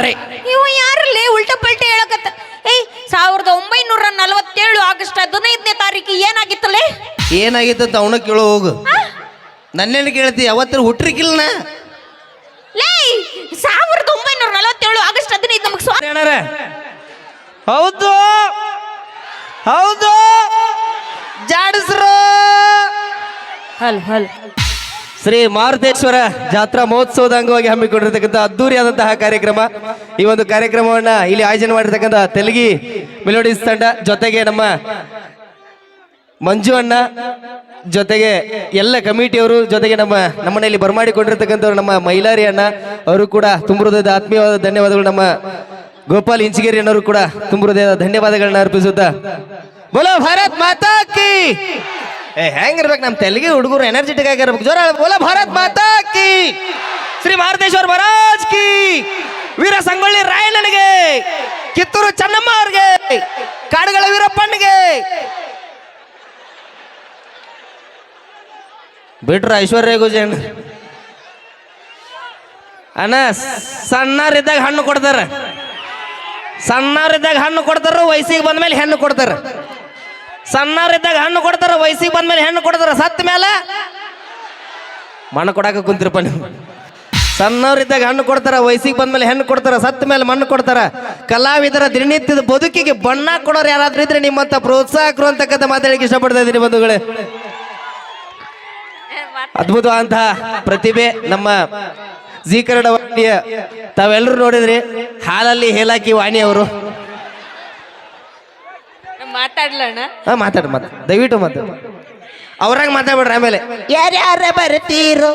ಎನ್ನುತ್ತಾರೆ ಇವ ಯಾರಲ್ಲಿ ಉಲ್ಟ ಪಲ್ಟ ಹೇಳಕತ್ತ? ಏಯ್ ಸಾವಿರದ ಒಂಬೈನೂರ ನಲವತ್ತೇಳು ಆಗಸ್ಟ್ ಹದಿನೈದನೇ ತಾರೀಕು ಏನಾಗಿತ್ತಲೇ? ಏನಾಗಿತ್ತು ಅಂತ ಅವನ ಕೇಳೋ ಹೋಗು. ನನ್ನೇನು ಕೇಳ್ತಿ ಅವತ್ತಿನ ಹುಟ್ರಿಕಿಲ್ಲ ಲೇ ಸಾವಿರದ ಒಂಬೈನೂರ ನಲವತ್ತೇಳು ಆಗಸ್ಟ್ ಹದಿನೈದು ನಮಗೆ ಸ್ವಾತಂತ್ರ್ಯ ಹೌದು. ಹೌದು. ಜಾಡಿಸ್ರು. ಹಲ್ ಹಲ್. ಶ್ರೀ ಮಾರುತೇಶ್ವರ ಜಾತ್ರಾ ಮಹೋತ್ಸವದ ಅಂಗವಾಗಿ ಹಮ್ಮಿಕೊಂಡಿರ್ತಕ್ಕಂಥ ಅದ್ದೂರಿಯಾದಂತಹ ಕಾರ್ಯಕ್ರಮ. ಈ ಒಂದು ಕಾರ್ಯಕ್ರಮವನ್ನ ಇಲ್ಲಿ ಆಯೋಜನೆ ಮಾಡಿರ್ತಕ್ಕಂಥ ತೆಲಗಿ ಮೆಲೋಡಿಸ್ ತಂಡ ಜೊತೆಗೆ ನಮ್ಮ ಮಂಜು ಅಣ್ಣ ಜೊತೆಗೆ ಎಲ್ಲ ಕಮಿಟಿಯವರು ಜೊತೆಗೆ ನಮ್ಮ ನಮ್ಮನೆಯಲ್ಲಿ ಬರಮಾಡಿಕೊಂಡಿರ್ತಕ್ಕಂಥವ್ರು ನಮ್ಮ ಮೈಲಾರಿ ಅಣ್ಣ. ಅವರು ಕೂಡ ತುಂಬ ಹೃದಯದ ಆತ್ಮೀಯವಾದ ಧನ್ಯವಾದಗಳು. ನಮ್ಮ ಗೋಪಾಲ್ ಇಂಚಿಗೇರಿ ಅಣ್ಣವರು ಕೂಡ ತುಂಬ ಹೃದಯದ ಧನ್ಯವಾದಗಳನ್ನ ಅರ್ಪಿಸುತ್ತಾ. ಬೋಲೋ ಭಾರತ್ ಮಾತಾ ಏ, ಹೆಂಗಿರ್ಬೇಕು ನಮ್ಮ ತೆಲುಗಿ ಹುಡುಗರು ಎನರ್ಜೆಟಿಕ್ ಆಗಿರ್ಬೇಕು ಜೋರ ಬೋಲ ಭಾರತ್ ಮಾತಾ ಕಿ. ಶ್ರೀ ಮಾರುತೇಶ್ವರ ಮಹಾರಾಜ್ ಕಿ. ವೀರ ಸಂಗೊಳ್ಳಿ ರಾಯಣ್ಣನಿಗೆ. ಕಿತ್ತೂರು ಚೆನ್ನಮ್ಮ ಅವ್ರಿಗೆ. ಕಾಡುಗಳ ವೀರಪ್ಪನಿಗೆ. ಬಿಟ್ರ ಐಶ್ವರ್ಯ ಗುಜೇನ್ ಅಣ್ಣ. ಸಣ್ಣರಿದ್ದಾಗ ಹಣ್ಣು ಕೊಡ್ತಾರ. ಸಣ್ಣರಿದ್ದಾಗ ಹಣ್ಣು ಕೊಡ್ತಾರ ವಯಸ್ಸಿಗೆ ಬಂದ್ಮೇಲೆ ಹೆಣ್ಣು ಕೊಡ್ತಾರ. ಸಣ್ಣರಿದ್ದಾಗ ಹಣ್ಣು ಕೊಡ್ತಾರ, ವಯಸ್ಸಿಗೆ ಬಂದ್ಮೇಲೆ ಹೆಣ್ಣು ಕೊಡ್ತಾರ, ಸತ್ತ ಮೇಲೆ ಮಣ್ಣು ಕೊಡಾಕ ಕುಂತಿರಪ್ಪ ನೀವು. ಸಣ್ಣವರಿದ್ದಾಗ ಹಣ್ಣು ಕೊಡ್ತಾರ, ವಯಸ್ಸಿಗೆ ಬಂದ್ಮೇಲೆ ಹೆಣ್ಣು ಕೊಡ್ತಾರ, ಸತ್ತ ಮೇಲೆ ಮಣ್ಣು ಕೊಡ್ತಾರ. ಕಲಾವಿದರ ದಿನನಿತ್ಯದ ಬದುಕಿಗೆ ಬಣ್ಣ ಕೊಡೋರು ಯಾರಾದ್ರೂ ಇದ್ರೆ ನಿಮ್ಮಂತ ಪ್ರೋತ್ಸಾಹಕರು ಅಂತಕ್ಕಂಥ ಮಾತಾಡಲಿಕ್ಕೆ ಇಷ್ಟಪಡ್ತಾ ಇದ್ದೀನಿ ಬಂಧುಗಳೇ. ಅದ್ಭುತವಾದಂತಹ ಪ್ರತಿಭೆ ನಮ್ಮ ಜೀಕರಣ ಕನ್ನಡ ತಾವೆಲ್ಲರೂ ನೋಡಿದ್ರಿ. ಹಾಲಲ್ಲಿ ಹೇಲಾಕಿ ವಾಣಿ ಅವರು ಮಾತಾಡ್ಲಣ್ಣ? ಹಾ ಮಾತಾಡ ದಯವಿಟ್ಟು ಮತ್ತೆ ಅವ್ರಾಗ ಮಾತಾಡ್ಬೇಡ್ರಿ ಆಮೇಲೆ. ಯಾರ್ಯಾರ ಬರ್ತೀರೋ?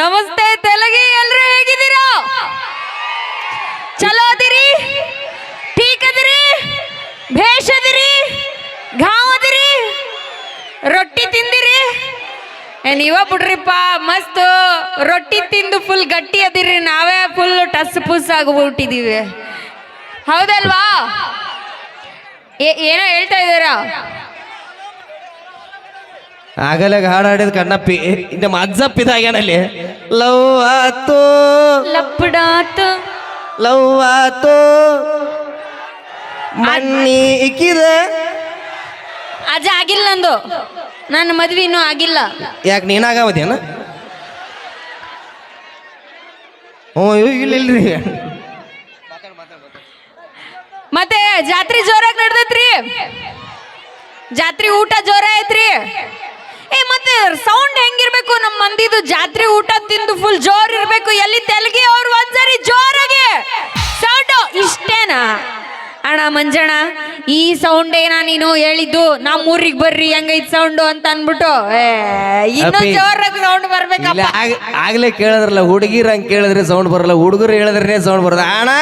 ನಮಸ್ತೆ ತೆಲಗಿ ಎಲ್ರು ಹೇಗಿದ್ದೀರಾ? ಚಲೋ ಅದಿರಿ? ಠೀಕ್ ಅದಿರಿ ಭೇಷ್ ಅದಿರಿ ಘಾವ್ ಅದಿರಿ ರೊಟ್ಟಿ ತಿಂದಿರಿ? ಏ ನೀವ ಬಿಡ್ರಿಪ್ಪ ಮಸ್ತ್. ರೊಟ್ಟಿ ತಿಂದು ಫುಲ್ ಗಟ್ಟಿ ಅದಿರಿ. ನಾವೇ ಫುಲ್ ಟಸ್ ಪುಸ್ ಆಗ್ಬಿಟ್ಟಿದೀವಿ ಹೌದಲ್ವಾ? ಏ- ಏನೋ ಹೇಳ್ತಾ ಇದ್ದೀರಾ? ಆಗಲೇ ಹಾಡಾಡಿದ ಕಣ್ಣಪ್ಪಿ ನಮ್ಮ ಅಜ್ಜಪ್ಪ ಏನಲ್ಲಿ ಲವ್ ಆತು. ಲಪ್ಪಡಾತು. ಲವ್ ಆತು. ಮಣ್ಣಿ ಇಕ್ಕಿದ. ಅಜ್ಜ ಆಗಿಲ್ಲ ನಂದು. ನನ್ನ ಮದ್ವೆ ಇನ್ನೂ ಆಗಿಲ್ಲ. ಯಾಕೆ ನೀನಾಗವದೇನ ಓ ಇಲ್ಲ ಇಲ್ರಿ ಮತ್ತೆ ಜಾತ್ರೆ ಜೋರಾಗಿ ನಡ್ದೈತ್ರಿ. ಜಾತ್ರೆ ಊಟ ಜೋರ ಐತ್ರಿ. ಏ ಮತ್ತೆ ಸೌಂಡ್ ಹೆಂಗಿರ್ಬೇಕು ನಮ್ಮ ಮಂದಿದು? ಜಾತ್ರೆ ಊಟ ತಿಂದು ಫುಲ್ ಜೋರ್ ಇರ್ಬೇಕು. ಎಲ್ಲಿ ತೆಲಗಿ ಅವ್ರು ಒಂದ್ಸರಿ ಜೋರಾಗಿ. ಸೌಂಡ್ ಇಷ್ಟೇನಾ? ಅಣ್ಣ ಮಂಜಣ್ಣ ಈ ಸೌಂಡ್ ಏನಾ ನೀನು ಹೇಳಿದ್ದು? ನಮ್ಮ ಊರಿಗೆ ಬರ್ರಿ ಹೆಂಗೈತ್ ಸೌಂಡು ಅಂತ ಅನ್ಬಿಟ್ಟು ಏ, ಇನ್ನೂ ಅಪ್ಪಿ. ಜೋರಾಗಿ ಸೌಂಡ್ ಬರ್ಬೇಕಪ್ಪ. ಆಗ- ಆಗ್ಲೇ ಕೇಳಿದ್ರಲ್ಲ ಹುಡುಗಿರ ಹಂಗೆ ಕೇಳಿದ್ರೆ ಸೌಂಡ್ ಬರಲ್ಲ ಹುಡುಗರು ಹೇಳಿದ್ರೆ ಸೌಂಡ್ ಬರಲ್ಲ ಅಣ್ಣ!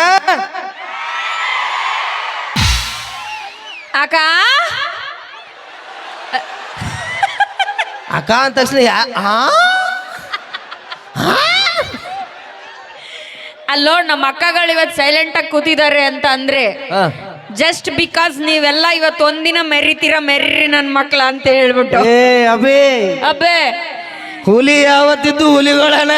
ಅಕ್ಕ? ಅಕ್ಕ ಅಂದ ತಕ್ಷಣ? ಅಲ್ಲೋ ನಮ್ಮ ಅಕ್ಕಗಳು ಇವತ್ತು ಸೈಲೆಂಟ್ ಆಗಿ ಕೂತಿದ್ದಾರೆ ಅಂತ ಅಂದ್ರೆ. ಜಸ್ಟ್ ಬಿಕಾಸ್ ನೀವೆಲ್ಲ ಇವತ್ತು ಒಂದಿನ ಮೆರಿತೀರ ಮೆರ್ರಿ ನನ್ನ ಮಕ್ಳ ಅಂತ ಹೇಳ್ಬಿಟ್ಟು. ಏ ಅಬೇ. ಅಬ್ಬೆ ಹುಲಿ ಯಾವತ್ತಿದ್ದು ಹುಲಿಗಳನ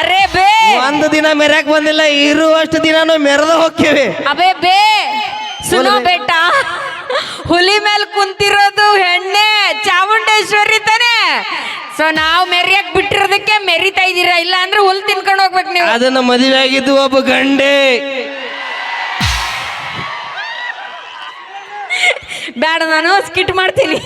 ಅರೆ ಬೇ. ಒಂದು ದಿನ ಮೆರ್ಯಾಕ್ ಬಂದಿಲ್ಲ ಇರುವಷ್ಟು ದಿನ ಮೆರೆದು ಹೋಗ್ತೀವಿ. ಅಬೇ ಬೇ. ಸುನೋ ಬೆಟ್ಟ. ಹುಲಿ ಮೇಲೆ ಕುಂತಿರೋದು ಹೆಣ್ಣೆ ಚಾಮುಂಡೇಶ್ವರಿ ತಾನೆ. ಸೊ ನಾವು ಮೆರಿಯಕ್ ಬಿಟ್ಟಿರೋದಕ್ಕೆ ಮೆರಿತಾ ಇದ್ದೀರಾ? ಇಲ್ಲ ಅಂದ್ರೆ ಹುಲ್ ತಿನ್ಕೊಂಡು ಹೋಗ್ಬೇಕು ನೀವು. ಅದನ್ನ ಮದುವೆ ಆಗಿದ್ದು ಒಬ್ಬ ಗಂಡೆ. ಬೇಡ ನಾನು ಸ್ಕಿಟ್ ಮಾಡ್ತೀನಿ.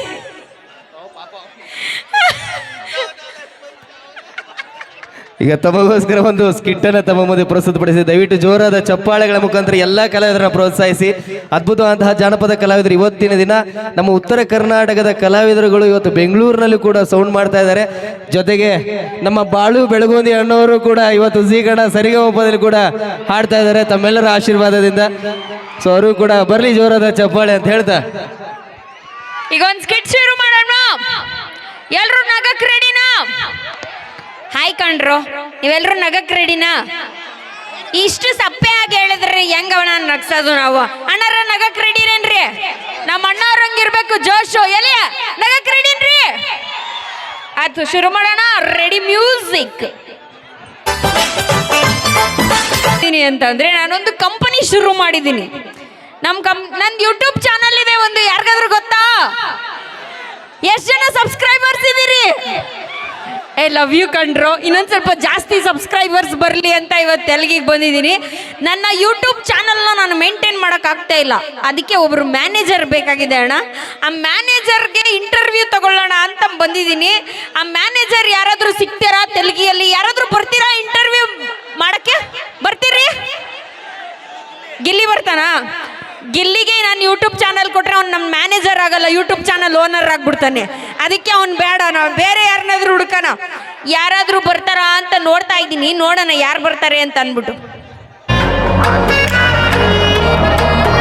ಈಗ ತಮಗೋಸ್ಕರ ಒಂದು ಸ್ಕಿಟ್ ಅನ್ನ ತಮ್ಮ ಮುಂದೆ ಪ್ರಸ್ತುತಪಡಿಸಿ, ದಯವಿಟ್ಟು ಜೋರಾದ ಚಪ್ಪಾಳೆಗಳ ಮುಖಾಂತರ ಎಲ್ಲಾ ಕಲಾವಿದರನ್ನ ಪ್ರೋತ್ಸಾಹಿಸಿ. ಅದ್ಭುತವಾದಂತಹ ಜಾನಪದ ಕಲಾವಿದರು ಇವತ್ತಿನ ದಿನ ನಮ್ಮ ಉತ್ತರ ಕರ್ನಾಟಕದ ಕಲಾವಿದರುಗಳು ಇವತ್ತು ಬೆಂಗಳೂರಿನಲ್ಲಿ ಕೂಡ ಸೌಂಡ್ ಮಾಡ್ತಾ ಇದ್ದಾರೆ. ಜೊತೆಗೆ ನಮ್ಮ ಬಾಳು ಬೆಳಗುಂದಿ ಅಣ್ಣವರು ಕೂಡ ಇವತ್ತು ಜೀಗಣ ಸರಿಗಮಪದಲ್ಲಿ ಕೂಡ ಹಾಡ್ತಾ ಇದ್ದಾರೆ ತಮ್ಮೆಲ್ಲರ ಆಶೀರ್ವಾದದಿಂದ. ಸೊ ಅವರು ಕೂಡ ಬರಲಿ ಜೋರಾದ ಚಪ್ಪಾಳೆ ಅಂತ ಹೇಳ್ತಾ. ಈಗ ಒಂದು ಸ್ಕಿಟ್ ಶುರು ಮಾಡೋಣ. ಎಲ್ರು ನಗಕ್ ರೆಡಿನಾ ಹಾಯ್ ಕಣ್ರು ನೀವೆಲ್ರು ನಗಕ್ ರೆಡಿನಾ? ಇಷ್ಟು ಸಪ್ಪೆ ಆಗಿ ಹೇಳಿದ್ರಿ ಹೆಂಗ ಅವನ ನಗ್ಸೋದು ನಾವು? ಅಣ್ಣರ ನಗಕ್ ರೆಡಿನೇನ್ರಿ ನಮ್ಮ ಅಣ್ಣವ್ರ ಹಂಗಿರ್ಬೇಕು, ಜೋಶು ಎಲ್ಲಿ ನಗಕ್ ರೆಡಿನ್ರಿ? ಆಯ್ತು, ಶುರು ಮಾಡೋಣ. ರೆಡಿ ಮ್ಯೂಸಿಕ್ ಅಂತಂದ್ರೆ ನಾನೊಂದು ಕಂಪನಿ ಶುರು ಮಾಡಿದ್ದೀನಿ. ನಮ್ಮ ಕಂ ನನ್ನ ಯೂಟ್ಯೂಬ್ ಚಾನಲ್ ಇದೆ ಒಂದು, ಯಾರಿಗಾದ್ರೂ ಗೊತ್ತಾ? ಎಷ್ಟು ಜನ ಸಬ್ಸ್ಕ್ರೈಬರ್ಸ್ ಇದ್ದೀರಿ ಐ ಲವ್ ಯು ಕಂಡ್ರು. ಇನ್ನೊಂದು ಸ್ವಲ್ಪ ಜಾಸ್ತಿ ಸಬ್ಸ್ಕ್ರೈಬರ್ಸ್ ಬರಲಿ ಅಂತ ಇವತ್ತು ತೆಲುಗಿಗೆ ಬಂದಿದ್ದೀನಿ ನನ್ನ ಯೂಟ್ಯೂಬ್ ಚಾನಲ್ನ ನಾನು ಮೇಂಟೈನ್ ಮಾಡೋಕ್ಕಾಗ್ತಾ ಇಲ್ಲ. ಅದಕ್ಕೆ ಒಬ್ಬರು ಮ್ಯಾನೇಜರ್ ಬೇಕಾಗಿದೆ ಅಣ್ಣ. ಆ ಮ್ಯಾನೇಜರ್ಗೆ ಇಂಟರ್ವ್ಯೂ ತಗೊಳ್ಳೋಣ ಅಂತ ಬಂದಿದ್ದೀನಿ ಆ ಮ್ಯಾನೇಜರ್ ಯಾರಾದರೂ ಸಿಗ್ತೀರಾ ತೆಲುಗಿಯಲ್ಲಿ? ಯಾರಾದರೂ ಬರ್ತೀರಾ ಇಂಟರ್ವ್ಯೂ ಮಾಡೋಕ್ಕೆ? ಬರ್ತೀರಿ? ಗಿಲ್ಲಿ ಬರ್ತಾನಾ? ಗಿಲ್ಲಿಗೆ ನಾನು ಯೂಟ್ಯೂಬ್ ಚಾನಲ್ ಕೊಟ್ಟರೆ ಅವ್ನು ನಮ್ಮ ಮ್ಯಾನೇಜರ್ ಆಗಲ್ಲ. ಯೂಟ್ಯೂಬ್ ಚಾನಲ್ ಓನರ್ ಆಗಿಬಿಡ್ತಾನೆ. ಅದಕ್ಕೆ ಅವ್ನು ಬೇಡ. ನಾವು ಬೇರೆ ಯಾರನ್ನಾದ್ರೂ ಹುಡುಕನ? ಯಾರಾದರೂ ಬರ್ತಾರಾ ಅಂತ ನೋಡ್ತಾ ಇದ್ದೀನಿ. ನೋಡೋಣ ಯಾರು ಬರ್ತಾರೆ ಅಂತ ಅಂದ್ಬಿಟ್ಟು.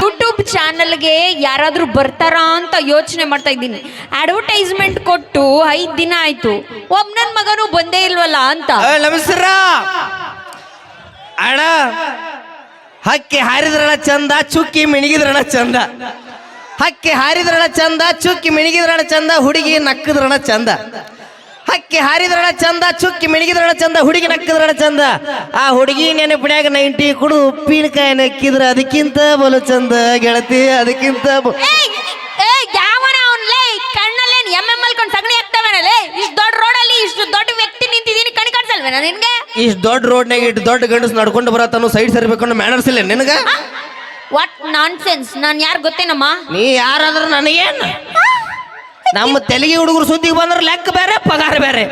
ಯೂಟ್ಯೂಬ್ ಚಾನಲ್ಗೆ ಯಾರಾದರೂ ಬರ್ತಾರಾ ಅಂತ ಯೋಚನೆ ಮಾಡ್ತಾ ಇದ್ದೀನಿ. ಅಡ್ವರ್ಟೈಸ್ಮೆಂಟ್ ಕೊಟ್ಟು ಐದು ದಿನ ಆಯ್ತು. ಒಬ್ಬ ನನ್ನ ಮಗನೂ ಬಂದೇ ಇಲ್ವಲ್ಲ ಅಂತ. ನಮಸ್ಕಾರ. ಅಣ್ಣ ಹಕ್ಕಿ ಹಾರಿದ್ರಣ ಚಂದ ಚುಕ್ಕಿ ಮಿಣಿಗಿದ್ರಣ ಚಂದ. ಹಕ್ಕಿ ಹಾರಿದ್ರಣ ಚಂದ ಚುಕ್ಕಿ ಮಿಣಿಗಿದ್ರಣ ಚಂದ ಹುಡುಗಿ ನಕ್ಕದ್ರಣ ಚಂದ. ಹಕ್ಕಿ ಹಾರಿದ್ರಣ ಚಂದ ಚುಕ್ಕಿ ಮಿಣಗಿದ್ರಳ ಚಂದ ಹುಡುಗಿ ನಕ್ಕದ್ರಣ ಚಂದ. ಆ ಹುಡುಗಿ ನೆನಪಿನ್ಯಾಗ ನೈಂಟಿ ಕುಡು ಉಪ್ಪಿನಕಾಯಿ ನಕ್ಕಿದ್ರ ಅದಕ್ಕಿಂತ ಬಲು ಚಂದ ಗೆಳತಿ ಅದಕ್ಕಿಂತ ಬ- ಏಯ್ ಏಯ್ ಯಾವನ ಅವ್ನ್ಲೇ ಕಣ್ಣಲ್ಲೇ ಎಂ ಎಂ ಅಲ್ಕೊಂಡು ಸಗಣಿ ಲೇ ಇಷ್ಟು ದೊಡ್ಡ ರೋಡಲ್ಲಿ ಇಷ್ಟು ದೊಡ್ಡ ವ್ಯಕ್ತಿ ನಿಂತಿದ್ದೀನಿ ಕಣಿ ಕಾಣಿಸಲ್ವೇನ ನಿನ್ಗೆ? ಇಷ್ಟು ದೊಡ್ಡ ರೋಡ್ನಾಗ ಇಟ್ಟು ದೊಡ್ಡ ಗಂಡಸ್ ನಡ್ಕೊಂಡು ಬರತ್ತಾನು ಸೈಡ್ ಸರ್ಬೇಕು ಮ್ಯಾನರ್ಸ್ ಇಲ್ಲ ನಿನಗ? ವಾಟ್ ನಾನ್ ಸೆನ್ಸ್ ನಾನು ಯಾರು ಗೊತ್ತೇನಮ್ಮ? ನೀ ಯಾರಾದ್ರೂ ನನಗೇನು? ನಮ್ಮ ತೆಲಿಗೆ ಹುಡುಗರು ಸುದ್ದಿಗೆ ಬಂದ್ರೆ ಲೆಕ್ಕ ಬೇರೆ ಪಗಾರ ಬೇರೆ.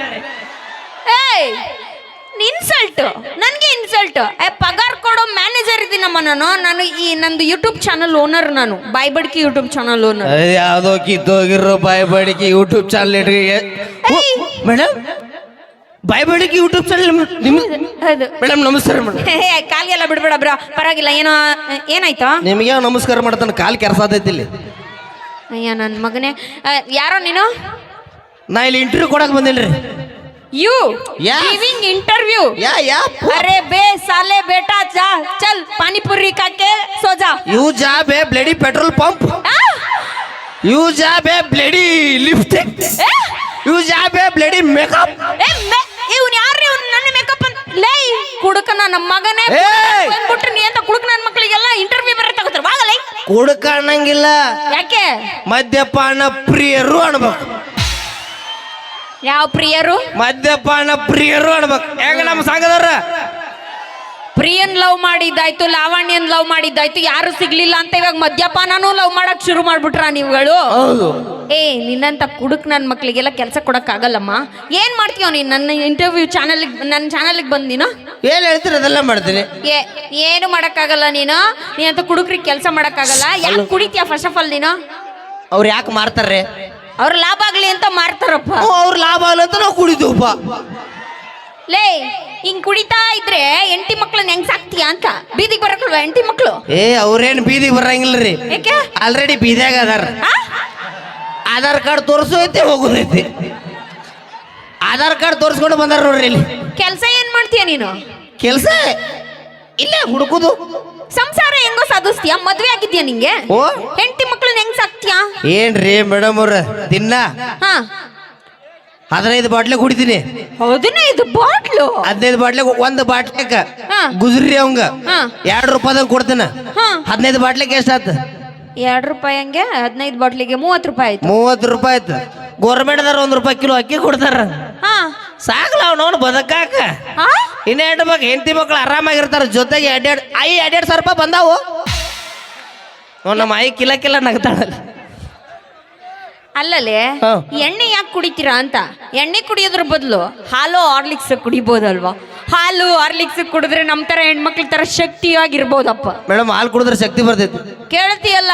ಏಯ್ ಇನ್ಸಲ್ಟ್ ನನಗೆ ಇನ್ಸಲ್ಟ್ ಏ ಪಗಾರ್ ಕೊಡೋ ಮ್ಯಾನೇಜರ್ ಇದ್ದೀನಮ್ಮ ನಾನು. ನಾನು ಈ ನಂದು ಯೂಟ್ಯೂಬ್ ಚಾನಲ್ ಓನರ್ ನಾನು. ಬಾಯ್ಬಡ್ಕಿ ಯೂಟ್ಯೂಬ್ ಚಾನಲ್ ಓನರ್ ಯಾವುದೋ ಕಿತ್ತೋಗಿರೋ ಬಾಯ್ ಬಡಿಕೆ ಯೂಟ್ಯೂಬ್ ಚಾನಲ್ ಇಟ್ರಿ ಮೇಡಮ್ ಬಾಯ್ ಬಡಿಕೆ ಯೂಟ್ಯೂಬ್ ಚಾನಲ್ ನಿಮ್ ಮೇಡಮ್ ನಮಸ್ಕಾರ ಮೇಡಮ್ ಏ ಕಾಲ್ಗೆಲ್ಲ ಬಿಡ್ಬೇಡ ಬ್ರ. ಪರವಾಗಿಲ್ಲ ಏನೋ ಏನಾಯ್ತಾ? ನಿಮಗೆ ನಮಸ್ಕಾರ ಮಾಡ್ತಾನೆ ಕಾಲ್ ಆದೈತಿ ಇಲ್ಲಿ. ಅಯ್ಯ ನನ್ನ ಮಗನೇ. ಯಾರು ಯಾರೋ ನೀನು? ನಾ ಇಲ್ಲಿ ಇಂಟರ್ವ್ಯೂ ಕೊಡಕ್ ಬಂದಿಲ್ರಿ. You Yeah. Giving interview yeah yeah ಅರೆ ಬೇ ಸಾಲೆ ಬೇಟಾ ಚಾ ಚಲ್ ಪಾನಿಪುರಿ ಕಾಕೆ ಸೋಜಾ. ಯು ಜಾ ಬೇ ಬ್ಲೇಡಿ ಪೆಟ್ರೋಲ್ ಪಂಪ್ ಯು ಜಾ ಬೇ ಬ್ಲೇಡಿ ಲಿಫ್ಟ್ ಯು ಜಾ ಬೇ ಬ್ಲೇಡಿ ಮೇಕಪ್ ಏ ಇವನ್ ಯಾರ್ರಿ? ಇವ್ನು ನನ್ನ ಮೇಕಪ್ ಅಂತ ಲೇ ಕುಡುಕ ನಮ್ಮ ಮಗನೇ. ಬಂದ್ಬಿಟ್ರು ನೀ ಅಂತ ಕುಡುಕ ನನ್ನ ಮಕ್ಕಳಿಗೆಲ್ಲ ಇಂಟರ್ವ್ಯೂ ಬರ ತಗೋತಾರ ವಾಗಲೇ ಕುಡುಕ ಅನ್ನಂಗಿಲ್ಲ. ಯಾಕೆ? ಮದ್ಯಪಾನ ಪ್ರಿಯರು ಅನ್ಬೇಕು. ಯಾವ ಪ್ರಿಯರು? ಮದ್ಯಪಾನ ಪ್ರಿಯರು ಅನ್ಬೇಕು. ಹೆಂಗ ನಮ್ಮ ಸಂಘದವ್ರ? ಪ್ರಿಯನ್ ಲವ್ ಮಾಡಿದ್ದಾಯ್ತು ಲಾವಣ್ಯನ್ ಲವ್ ಮಾಡಿದ್ದಾಯ್ತು ಯಾರು ಸಿಗ್ಲಿಲ್ಲ ಅಂತ ಇವಾಗ ಮದ್ಯಪಾನನೂ ಲವ್ ಮಾಡಕ್ ಶುರು ಮಾಡ್ಬಿಟ್ರ ನೀವುಗಳು? ಏ ನಿನ್ನಂತ ಕುಡುಕ್ ನನ್ನ ಮಕ್ಕಳಿಗೆಲ್ಲ ಕೆಲಸ ಕೊಡಕ್ಕಾಗಲ್ಲಮ್ಮ? ಏನ್ ಮಾಡ್ತೀವ ನೀನ್ ನನ್ನ ಇಂಟರ್ವ್ಯೂ ಚಾನಲ್ ನನ್ನ ಚಾನಲ್ಗೆ ಬಂದು ನೀನು? ಏನ್ ಹೇಳ್ತೀರ ಅದೆಲ್ಲ ಮಾಡ್ತೀನಿ. ಏ ಏನು ಮಾಡಕ್ಕಾಗಲ್ಲ ನೀನು? ನೀನಂತ ಕುಡುಕ್ರಿಗೆ ಕೆಲಸ ಮಾಡಕ್ಕಾಗಲ್ಲ? ಯಾಕೆ ಕುಡಿತೀಯ ಫಸ್ಟ್ ಆಫ್ ಆಲ್ ನೀನು? ಅವ್ರು ಯಾಕೆ ಮಾರ್ತಾರೆ? ಅವ್ರ ಲಾಭ ಆಗ್ಲಿ ಅಂತ ಮಾರ್ತಾರಪ್ಪ. ಅವ್ರ ಲಾಭ ಆಗ್ಲಿ ಅಂತ ನಾವು ಕುಡಿತೀವಪ್ಪ. ಲೇ ಹಿಂಗ್ ಕುಡಿತಾ ಇದ್ರೆ ಎಂಟಿ ಮಕ್ಳನ್ನ ಹೆಂಗ್ ಸಾಕ್ತೀಯ ಅಂತ? ಬೀದಿಗೆ ಬರಕಲ್ವಾ ಎಂಟಿ ಮಕ್ಳು? ಏ ಅವ್ರೇನ್ ಬೀದಿಗೆ ಬರಂಗಿಲ್ರಿ? ಯಾಕೆ? ಆಲ್ರೆಡಿ ಬೀದಿಯಾಗ ಅದಾರ. ಆ? ಆಧಾರ್ ಕಾರ್ಡ್ ತೋರ್ಸೋದೇ ಹೋಗುದೈತಿ. ಆಧಾರ್ ಕಾರ್ಡ್ ತೋರಿಸ್ಕೊಂಡು ಬಂದಾರ ನೋಡ್ರಿ ಇಲ್ಲಿ. ಕೆಲ್ಸ ಏನ್ ಮಾಡ್ತೀಯ ನೀನು? ಕೆಲಸ? ಇಲ್ಲೇ ಹುಡುಕುದು. ಸಂಸಾರ ಹೆಂಗೋ ಸಾಧಿಸ್ತೀಯ? ಮದ್ವೆ ಆಗಿದ್ಯಾ ನಿಂಗೆ? ಓ? ಹೆಂಡತಿ ಮಕ್ಳನ್ನ ಹೆಂಗ್ ಸಾಕ್ತೀಯ? ಏನ್ರಿ ಮೇಡಮ್ ಅವ್ರ ದಿನ? ಹಾ. ಹದಿನೈದು ಬಾಟ್ಲೆ ಕುಡಿತೀನಿ. ಹದಿನೈದು ಬಾಟ್ಲು? ಹದಿನೈದು ಬಾಟ್ಲೆ ಒಂದು ಬಾಟ್ಲೆಕ ಹಾ. ಗುಜ್ರಿ ಅವಂಗ. ಹಾ. ಎರಡು ರೂಪಾಯಿದಾಗ ಕೊಡ್ತೀನಿ. ಹಾ. ಹದಿನೈದು ಬಾಟ್ಲೆಗೆ ಎಷ್ಟಾತ? ಎರಡು ರೂಪಾಯಿ ಹಂಗೆ ಹದಿನೈದು ಬಾಟ್ಲಿಗೆ ಮೂವತ್ತು ರೂಪಾಯಿ ಆಯ್ತು. ಮೂವತ್ತು ರೂಪಾಯಿ ಆಯ್ತು. ಗೋರ್ಮೆಂಟ್ದಾರ ಒಂದು ರೂಪಾಯಿ ಕಿಲೋ ಅಕ್ಕಿ ಕೊಡ್ತಾರ. ಹಾ. ಸಾಕಲ ಅವನವನು ಬದಕಾಕ. ಆ? ಇನ್ನ ಎರಡು ಮಕ್ಳು ಹೆಂಡತಿ ಮಕ್ಳು ಆರಾಮಾಗಿರ್ತಾರ. ಜೊತೆಗೆ ಎರಡೆರಡು ಐ ಎರಡೆರಡು ಸಾವಿರ ರೂಪಾಯಿ ಬಂದಾವು. ಅವ್ನ್ ನಮ್ಮ ಐ ಕಿಲ ಕಿಲ ನಗ್ತಾಳಲ್ಲ. ಅಲ್ಲಲೇ ಹಾ. ಎಣ್ಣೆ ಯಾಕೆ ಕುಡಿತೀರಾ ಅಂತ. ಎಣ್ಣೆ ಕುಡಿಯೋದ್ರ ಬದಲು ಹಾಲು ಆರ್ಲಿಕ್ಸ್ ಕುಡಿಬೋದಲ್ವಾ? ಹಾಲು ಆರ್ಲಿಕ್ಸ್ ಕುಡಿದ್ರೆ ನಮ್ಮ ತರ ಹೆಣ್ಮಕ್ಳ ತರ ಶಕ್ತಿಯಾಗಿರ್ಬೋದಪ್ಪ. ಮೇಡಮ್ ಹಾಲು ಕುಡಿದ್ರೆ ಶಕ್ತಿ ಬರ್ತೈತಿ. ಕೇಳ್ತೀಯಲ್ಲ?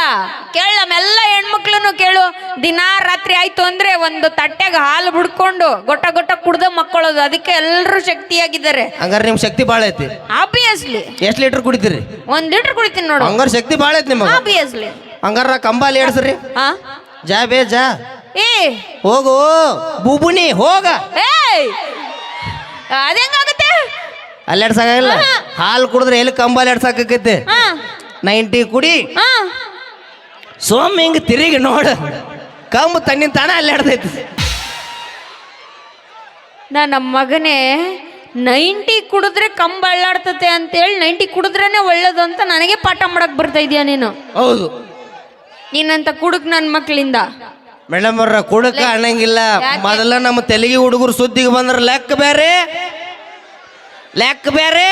ಕೇಳ ನಮ್ಮೆಲ್ಲ ಹೆಣ್ಮಕ್ಳನ್ನು ಕೇಳು. ದಿನಾ ರಾತ್ರಿ ಆಯ್ತು ಅಂದ್ರೆ ಒಂದು ತಟ್ಟೆಗ ಹಾಲು ಬಿಡ್ಕೊಂಡು ಗೊಟ್ಟ ಗೊಟ್ಟ ಕುಡ್ದ ಮಕ್ಕಳೋದು ಅದಕ್ಕೆ ಎಲ್ಲರೂ ಶಕ್ತಿಯಾಗಿದ್ದಾರೆ. ಹಂಗಾರೆ ನಿಮ್ ಶಕ್ತಿ ಭಾಳ ಐತಿ. ಆಬ್ವಿಯಸ್ಲಿ ಎಷ್ಟು ಲೀಟರ್ ಕುಡಿತೀರಿ? ಒಂದ್ ಲೀಟರ್ ಕುಡಿತೀನಿ ನೋಡು. ಹಂಗಾರೆ ಶಕ್ತಿ ಭಾಳ ಐತಿ ನಿಮಗೆ. ಆಬ್ವಿಯಸ್ಲಿ ಹಂಗಾರ ನಾ ಕಂಬಾಲಿ ಏಡ್ಸ್ರಿ ಹಾ ಜಾ ಬೇ ಜಾ. ಏ. ಹೋಗು. ಬೂಬುನಿ ಹೋಗ. ಏಯ್. ಸಾಕ ಇಲ್ಲ ಹಾಲು ಕುಡಿದ್ರೆ ಎಲ್ಲಿ ಕಂಬ ಆಡ್ಸಾಕೈತಿ ಹಾ. ನೈಂಟಿ ಕುಡಿ. ಹಾ. ಸೋಮ್ ಹಿಂಗೆ ತಿರುಗಿ ನೋಡು. ಕಂಬ ತಣ್ಣಿನ ತಾನ ಅಲ್ಲಾಡ್ತೈತಿ ನಾ ನಮ್ಮ ಮಗನೇ ನೈಂಟಿ ಕುಡಿದ್ರೆ ಕಂಬ ಅಳ್ಳಾಡ್ತತೆ ಅಂತೇಳಿ ನೈಂಟಿ ಕುಡಿದ್ರೇನೆ ಒಳ್ಳೇದು ಅಂತ ನನಗೆ ಪಾಠ ಮಾಡಕ್ ಬರ್ತಾ ಇದೀಯ ನೀನು? ಹೌದು. ನೀನಂತ ಕುಡುಕ್ ನನ್ನ ಮಕ್ಕಳಿಂದ ಮೇಡಮ್ ಅವ್ರ ಕುಡಕ ಅನ್ನಂಗಿಲ್ಲ. ಮೊದಲ ನಮ್ಮ ತೆಲುಗಿ ಹುಡುಗರು ಸುದ್ದಿಗೆ ಬಂದ್ರ ಲೆಕ್ಕ ಬೇರೆ ಲೆಕ್ಕ ಬೇರೆ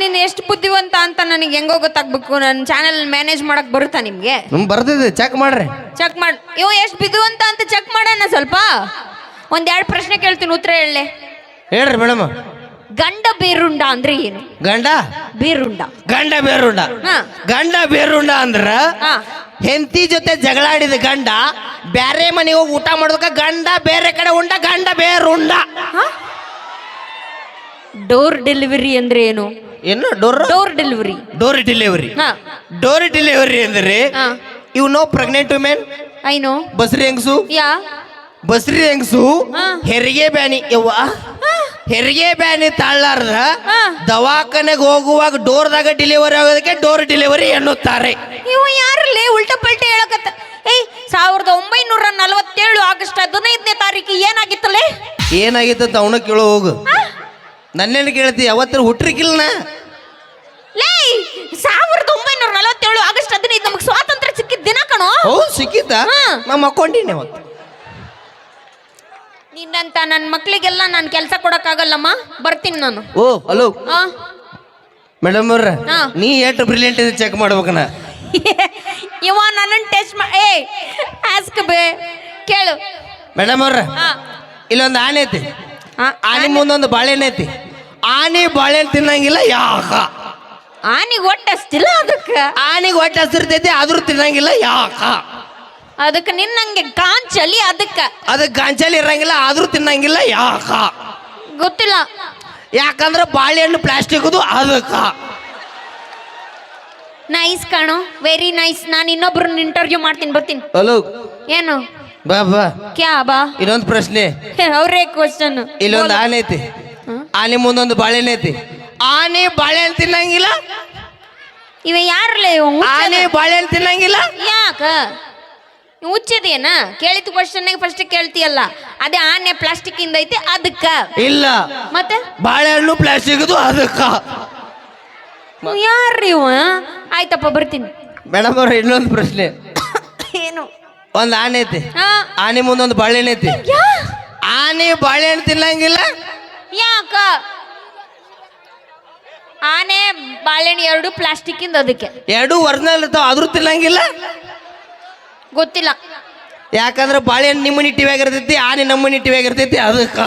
ನೀನು ಎಷ್ಟು ಬುದ್ಧಿವಂತ ಅಂತ ನನಗೆ ಹೆಂಗೋ ಗೊತ್ತಾಗ್ಬೇಕು. ನನ್ನ ಚಾನೆಲ್ ಮ್ಯಾನೇಜ್ ಮಾಡಕ್ ಬರುತ್ತಾ ನಿಮ್ಗೆ? ಬರ್ದಿದೆ ಚೆಕ್ ಮಾಡ್ರಿ. ಚೆಕ್ ಮಾಡ್ ಇವ್ ಎಷ್ಟು ಬಿದ್ದುವಂತ ಅಂತ ಚೆಕ್ ಮಾಡೋಣ ಸ್ವಲ್ಪ. ಒಂದೆರಡು ಪ್ರಶ್ನೆ ಕೇಳ್ತೀನಿ ಉತ್ತರ ಹೇಳಲೆ. ಹೇಳ್ರಿ ಮೇಡಮ್ ಗಂಡ ಬೇರುಂಡ ಅಂದ್ರೆ ಏನು? ಗಂಡ? ಬೇರುಂಡ. ಗಂಡ ಬೇರುಂಡ. ಹಾ. ಗಂಡ ಬೇರುಂಡ ಅಂದ್ರ ಹಾ. ಹೆಂಡತಿ ಜೊತೆ ಜಗಳಾಡಿದ ಗಂಡ ಬೇರೆ ಮನೆಗೆ ಹೋಗಿ ಊಟ ಮಾಡೋದಕ್ಕ ಗಂಡ ಬೇರೆ ಕಡೆ ಉಂಡ ಗಂಡ ಬೇರೆ ಉಂಡ. ಡೋರ್ ಡೆಲಿವರಿ ಅಂದ್ರೆ ಏನು? ಏನು door door delivery door delivery ಹಾ. ಡೋರ್ ಡೆಲಿವರಿ ಅಂದ್ರೆ ಹಾ. You know pregnant women no ಬಸ್ರಿ ಹೆಂಗಸು? ಯಾ? ಬಸ್ರಿ ಹೆಂಗಸು. ಹೆರಿಗೆ ಬ್ಯಾನಿ. ಯವ್ವ? ಹೆರಿಗೆ ಬ್ಯಾನಿ ತಾಳ್ಲಾರ್ದ ಹಾ. ದವಾಖಾನೆಗೆ ಹೋಗುವಾಗ ಡೋರ್ದಾಗ ಡೆಲಿವರಿ ಆಗೋದಕ್ಕೆ ಡೋರ್ ಡೆಲಿವರಿ ಎನ್ನುತ್ತಾರೆ. ಇವ ಯಾರಲ್ಲಿ ಉಲ್ಟಾ ಪಲ್ಟ ಹೇಳಕತ್ತ. ಏಯ್ ಸಾವಿರದ ಒಂಬೈನೂರ ನಲವತ್ತೇಳು ಆಗಸ್ಟ್ ಹದಿನೈದನೇ ತಾರೀಕು ಏನಾಗಿತ್ತಲೇ ಏನಾಗಿತ್ತು ಅವನು ಕೇಳೋ ಹೋಗು. ನನ್ನೇನು ಕೇಳ್ತಿ ಅವತ್ತಿನ ಹುಟ್ರಿಕಿಲ್ಲ ಲೇ ಸಾವಿರದ ಒಂಬೈನೂರ ನಲವತ್ತೇಳು ಆಗಸ್ಟ್ ಹದಿನೈದು ನಮಗೆ ಸ್ವಾತಂತ್ರ್ಯ ಸಿಕ್ಕಿದ ದಿನ ಕಣೋ. ಹೌದು ಸಿಕ್ಕಿದ್ದ? ನಮ್ಮ ಅಕೌಂಟಿನ ಅವತ್ತು. ನಿನ್ನಂತ ನನ್ನ ಮಕ್ಕಳಿಗೆಲ್ಲ ನಾನು ಕೆಲಸ ಕೊಡಕ್ಕಾಗಲ್ಲಮ್ಮ? ಬರ್ತೀನಿ ನಾನು. ಓ ಹಲೋ. ಆ? ಮೇಡಮ್ ಅವ್ರ ಹಾ. ನೀ ಎಷ್ಟು ಬ್ರಿಲಿಯಂಟ್ ಇದೆ ಚೆಕ್ ಮಾಡ್ಬೇಕನ? ಇವ ನನ್ನನ್ನು ಟೆಸ್ಟ್ ಮಾ ಏ ಆಸ್ಕ್ ಬೇ. ಕೇಳು. ಮೇಡಮ್ ಅವ್ರ ಆ. ಇಲ್ಲೊಂದು ಆನೆ ಐತಿ. ಆ, ಆನೆ ಮುಂದೊಂದು ಬಾಳೆಹಣ್ಣು ಐತಿ. ಆನೆ ಬಾಳೆಹಣ್ಣು ತಿನ್ನಂಗಿಲ್ಲ ಯಾಕ? ಆನಿಗೆ ಒಟ್ಟಸ್ತಿಲ್ಲ ಅದಕ್ಕೆ? ಆನೆಗೆ ಹೊಟ್ಟೆ ಹಸಿರ್ತೈತಿ ಆದ್ರೂ ತಿನ್ನಂಗಿಲ್ಲ ಯಾಕ? ಅದಕ್ಕೆ ನಿನ್ನಂಗೆ ಗಾಂಚಲಿ ಅದಕ್ಕೆ? ಅದಕ್ಕೆ ಗಾಂಚಲಿ ಇರಂಗಿಲ್ಲ ಆದ್ರೂ ತಿನ್ನಂಗಿಲ್ಲ ಯಾಕ? ಗೊತ್ತಿಲ್ಲ. ಯಾಕಂದ್ರೆ ಬಾಳೆಹಣ್ಣು ಪ್ಲಾಸ್ಟಿಕ್ದು ಅದಕ್ಕೆ. ನೈಸ್ ಕಾಣು ವೆರಿ ನೈಸ್ ನಾನು ಇನ್ನೊಬ್ರನ್ನ ಇಂಟರ್ವ್ಯೂ ಮಾಡ್ತೀನಿ ಬರ್ತೀನಿ. ಹಲೋ ಏನು? ಬಾ ಬಾ. ಕ್ಯಾ ಬಾ? ಇನ್ನೊಂದು ಪ್ರಶ್ನೆ. ಅವರೇ ಕ್ವಶನ್ ಇಲ್ಲೊಂದು ಆನೆ ಐತಿ. ಆನೆ ಮುಂದೊಂದು ಬಾಳೆಹಣ್ಣು ಐತಿ. ಆನೆ ಬಾಳೆಹಣ್ಣು ತಿನ್ನಂಗಿಲ್ಲ? ಇವ ಯಾರಲ್ಲ ಇವ ಆನೆ ಬಾಳೆಹಣ್ಣು ತಿನ್ನಂಗಿಲ್ಲ? ಯಾಕ? ಹುಚ್ಚಿದೇನ ಕೇಳಿದ ಕ್ವಶನ್ ಫಸ್ಟ್ ಕೇಳ್ತೀಯಲ್ಲ. ಅದೇ ಆನೆ ಪ್ಲಾಸ್ಟಿಕ್ ಇಂದ ಐತಿ ಅದಕ್ಕ ಇಲ್ಲ. ಮತ್ತೆ? ಬಾಳೆಹಣ್ಣು ಪ್ಲಾಸ್ಟಿಕ್ ಅದಕ್ಕ ಯಾರ್ರಿ ಇವ? ಆಯ್ತಪ್ಪ ಬರ್ತೀನಿ. ಮೇಡಮ್ ಅವ್ರ ಇನ್ನೊಂದು ಪ್ರಶ್ನೆ. ಏನು? ಒಂದ್ ಆನೆ ಐತಿ. ಹಾ. ಆನೆ ಮುಂದೊಂದು ಬಾಳೆಹಣ್ಣು ಐತಿ. ಯಾ? ಆನೆ ಬಾಳೆಹಣ್ಣು ತಿನ್ನಂಗಿಲ್ಲ? ಯಾಕ? ಆನೆ ಬಾಳೆಹಣ್ಣು ಎರಡು ಪ್ಲಾಸ್ಟಿಕ್ ಇಂದ ಅದಕ್ಕೆ. ಎರಡು ಒರಿಜಿನಲ್ ಇರ್ತಾವ ಆದ್ರೂ ತಿನ್ನಂಗಿಲ್ಲ? ಗೊತ್ತಿಲ್ಲ. ಯಾಕಂದ್ರೆ ಬಾಳೆಹಣ್ಣು ನಿಮ್ಮ ನಿಟ್ಟಿವಾಗಿರ್ತೈತಿ ಆನೆ ನಮ್ಮ ನಿಟ್ಟಿವಾಗಿರ್ತೈತಿ ಅದಕ್ಕ.